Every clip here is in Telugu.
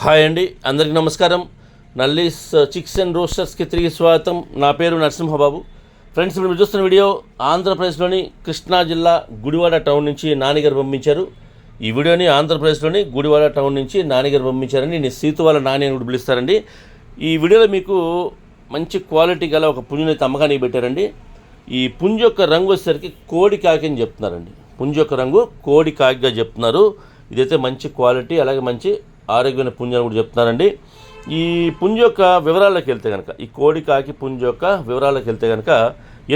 హాయ్ అండి అందరికీ నమస్కారం. నల్లీస్ చిక్స్ అండ్ రోస్టర్స్కి తిరిగి స్వాగతం. నా పేరు నరసింహబాబు. ఫ్రెండ్స్ ఇప్పుడు మీరు చూస్తున్న వీడియో ఆంధ్రప్రదేశ్లోని కృష్ణా జిల్లా గుడివాడ టౌన్ నుంచి నానిగారు పంపించారు. ఈ వీడియోని ఆంధ్రప్రదేశ్లోని గుడివాడ టౌన్ నుంచి నానిగారు పంపించారని నేను సీతువాల నాని అని కూడా పిలుస్తారండి. ఈ వీడియోలో మీకు మంచి క్వాలిటీ గల ఒక పుంజుని అయితే అమ్మకానికి పెట్టారండి. ఈ పుంజు యొక్క రంగు వచ్చేసరికి కోడి కాకి అని చెప్తున్నారండి. పుంజు యొక్క రంగు కోడి కాకిగా చెప్తున్నారు. ఇదైతే మంచి క్వాలిటీ అలాగే మంచి ఆరోగ్యమైన పుంజు అని కూడా చెప్తున్నారండి. ఈ పుంజు యొక్క వివరాల్లోకి వెళ్తే కనుక ఈ కోడి కాకి పుంజు యొక్క వివరాల్లోకి వెళ్తే కనుక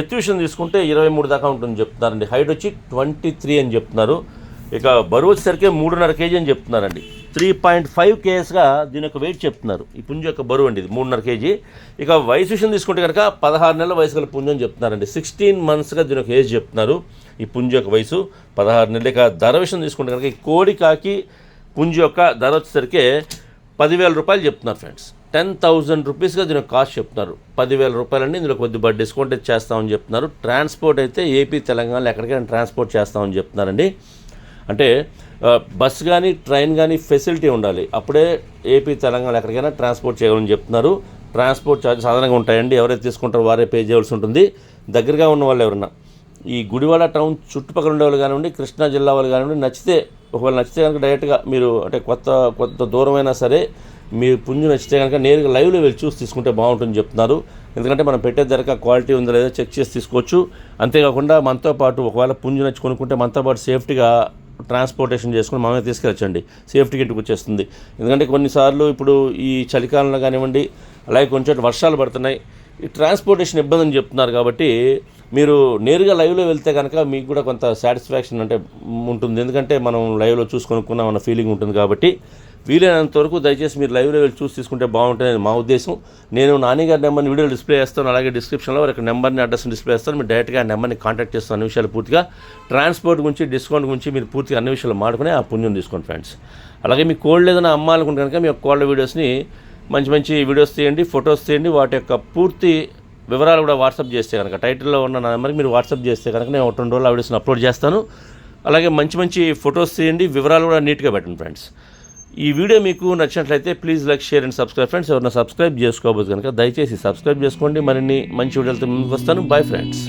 ఎత్తు విషయం తీసుకుంటే ఇరవై మూడు దాకా ఉంటుంది చెప్తున్నారండి. హైట్ వచ్చి ట్వంటీ త్రీ అని చెప్తున్నారు. ఇక బరువు వచ్చేసరికి మూడున్నర కేజీ అని చెప్తున్నారండి. త్రీ పాయింట్ ఫైవ్ కేఎస్గా దీని యొక్క వెయిట్ చెప్తున్నారు. ఈ పుంజు యొక్క బరువు అండి ఇది మూడున్నర కేజీ. ఇక వయసు విషయం తీసుకుంటే కనుక పదహారు నెలల వయసు గల పుంజు అని చెప్తున్నారండి. సిక్స్టీన్ మంత్స్గా దీని యొక్క ఏజ్ చెప్తున్నారు ఈ పుంజు యొక్క వయసు. పదహారు నెలలు ఇక ధర విషయం తీసుకుంటే కనుక ఈ కోడి కాకి పుంజు యొక్క ధర వచ్చేసరికి పదివేల రూపాయలు చెప్తున్నారు ఫ్రెండ్స్. టెన్ థౌజండ్ రూపీస్గా దీని కాస్ట్ చెప్తున్నారు. పదివేల రూపాయలండి ఇందులో కొద్దిగా డిస్కౌంట్ చేస్తామని చెప్తున్నారు. ట్రాన్స్పోర్ట్ అయితే ఏపీ తెలంగాణలో ఎక్కడికైనా ట్రాన్స్పోర్ట్ చేస్తామని చెప్తున్నారండి. అంటే బస్సు బస్ కానీ ట్రైన్ కానీ ఫెసిలిటీ ఉండాలి. అప్పుడే ఏపీ తెలంగాణ ఎక్కడికైనా ట్రాన్స్పోర్ట్ చేయాలని చెప్తున్నారు. ట్రాన్స్పోర్ట్ ఛార్జెస్ సాధారణంగా ఉంటాయండి. ఎవరైతే తీసుకుంటారో వారే పే చేయవలసి ఉంటుంది. దగ్గరగా ఉన్న వాళ్ళు ఎవరన్నా. ఈ గుడివాడ టౌన్ చుట్టుపక్కల ఉండే వాళ్ళు కానివ్వండి కృష్ణా జిల్లా వాళ్ళు కానివ్వండి నచ్చితే ఒకవేళ నచ్చితే కనుక డైరెక్ట్గా మీరు అంటే కొత్త కొత్త దూరమైనా సరే మీ పుంజు నచ్చితే కనుక నేరుగా లైవ్లో వెళ్ళి చూసి తీసుకుంటే బాగుంటుందని చెప్తున్నారు. ఎందుకంటే మనం పెట్టే ధరక క్వాలిటీ ఉందో లేదో చెక్ చేసి తీసుకోవచ్చు. అంతేకాకుండా మనతో పాటు ఒకవేళ పుంజు నచ్చి కొనుక్కుంటే మనతో పాటు సేఫ్టీగా ట్రాన్స్పోర్టేషన్ చేసుకుని మనమే తీసుకెళ్ళచ్చండి. సేఫ్టీకి ఇంటికి వచ్చేస్తుంది. ఎందుకంటే కొన్నిసార్లు ఇప్పుడు ఈ చలికాలంలో కానివ్వండి అలాగే కొంచెం వర్షాలు పడుతున్నాయి. ఈ ట్రాన్స్పోర్టేషన్ ఇబ్బంది అని చెప్తున్నారు కాబట్టి మీరు నేరుగా లైవ్లో వెళ్తే కనుక మీకు కూడా కొంత సాటిస్ఫాక్షన్ అంటే ఉంటుంది. ఎందుకంటే మనం లైవ్లో చూసుకొనుక్కున్నాం అన్న ఫీలింగ్ ఉంటుంది కాబట్టి వీలైనంత వరకు దయచేసి మీరు లైవ్లో వెళ్ళి చూసి తీసుకుంటే బాగుంటుంది మా ఉద్దేశం. నేను నాని నెంబర్ని వీడియో డిస్ప్లే చేస్తాను. అలాగే డిస్క్రిప్షన్లో ఒక నెంబర్ని అడ్రస్ని డిస్ప్లే చేస్తాను. మీరు డైరెక్ట్గా ఆ నెంబర్ని కాంటాక్ట్ చేస్తాను అన్ని విషయాలు పూర్తిగా. ట్రాన్స్పోర్ట్ గురించి డిస్కౌంట్ గురించి మీరు పూర్తిగా అన్ని విషయాలు మాడుకుని ఆ పుణ్యం తీసుకోండి ఫ్రెండ్స్ అలాగే మీ కోల్డ్ ఏదైనా అమ్మాలనుకుంటే కనుక మీ కోల్డ్ వీడియోస్ని మంచి మంచి వీడియోస్ తీయండి ఫొటోస్ తీయండి. వాటి యొక్క పూర్తి వివరాలు కూడా వాట్సాప్ చేస్తే కనుక టైటిల్లో ఉన్న నా నెంబర్కి మీరు వాట్సాప్ చేస్తే కనుక నేను ఒక రెండు రోజులు ఆ వీడియోస్ని అప్లోడ్ చేస్తాను. అలాగే మంచి మంచి ఫొటోస్ తీయండి వివరాలు కూడా నీట్గా పెట్టండి ఫ్రెండ్స్. ఈ వీడియో మీకు నచ్చినట్లయితే please like share and subscribe friends. ఎవరైనా సబ్స్క్రైబ్ చేసుకోవచ్చు కనుక దయచేసి సబ్స్క్రైబ్ చేసుకోండి. మరిన్ని మంచి వీడియోలతో ముందుకు వస్తాను. Bye friends